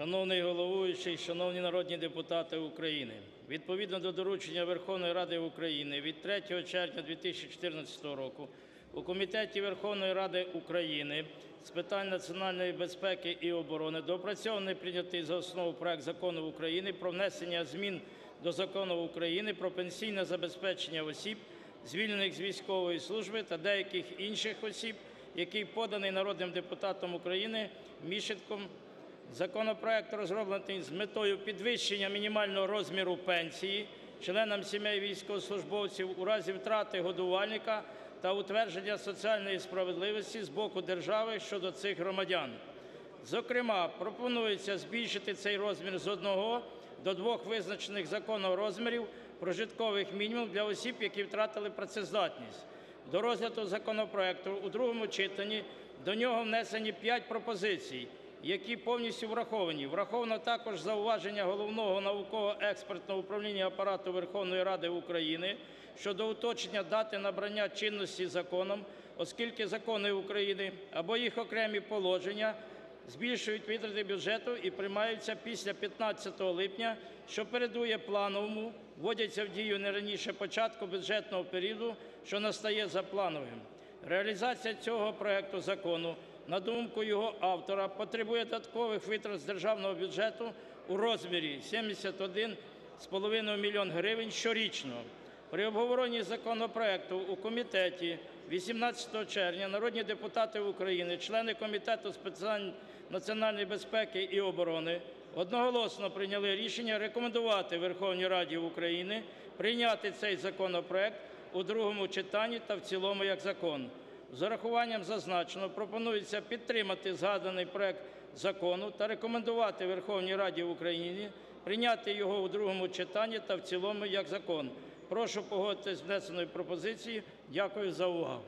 Шановний головуючий, шановні народні депутати України, відповідно до доручення Верховної Ради України від 3 червня 2014 року у Комітеті Верховної Ради України з питань національної безпеки і оборони доопрацьований прийнятий за основу проект Закону України про внесення змін до Закону України "Про пенсійне забезпечення осіб, звільнених з військової служби та деяких інших осіб", який поданий народним депутатом України Міщенком Законопроект розроблений з метою підвищення мінімального розміру пенсії членам сімей військовослужбовців у разі втрати годувальника та утвердження соціальної справедливості з боку держави щодо цих громадян. Зокрема, пропонується збільшити цей розмір з одного до двох визначених законом розмірів прожиткових мінімумів для осіб, які втратили працездатність. До розгляду законопроекту у другому читанні до нього внесені п'ять пропозицій, які повністю враховані. Враховано також зауваження Головного науково-експертного управління Апарату Верховної Ради України щодо уточнення дати набрання чинності законом, оскільки закони України або їх окремі положення збільшують витрати бюджету і приймаються після 15 липня, що передує плановому, вводяться в дію не раніше початку бюджетного періоду, що настає за плановим. Реалізація цього проекту закону, на думку його автора, потребує додаткових витрат з державного бюджету у розмірі 71,5 мільйон гривень щорічно. При обговоренні законопроекту у комітеті 18 червня народні депутати України, члени Комітету з національної безпеки і оборони, одноголосно прийняли рішення рекомендувати Верховній Раді України прийняти цей законопроект у другому читанні та в цілому як закон. З урахуванням зазначеного пропонується підтримати згаданий проект закону та рекомендувати Верховній Раді України прийняти його у другому читанні та в цілому як закон. Прошу погодитись з внесеною пропозицією. Дякую за увагу.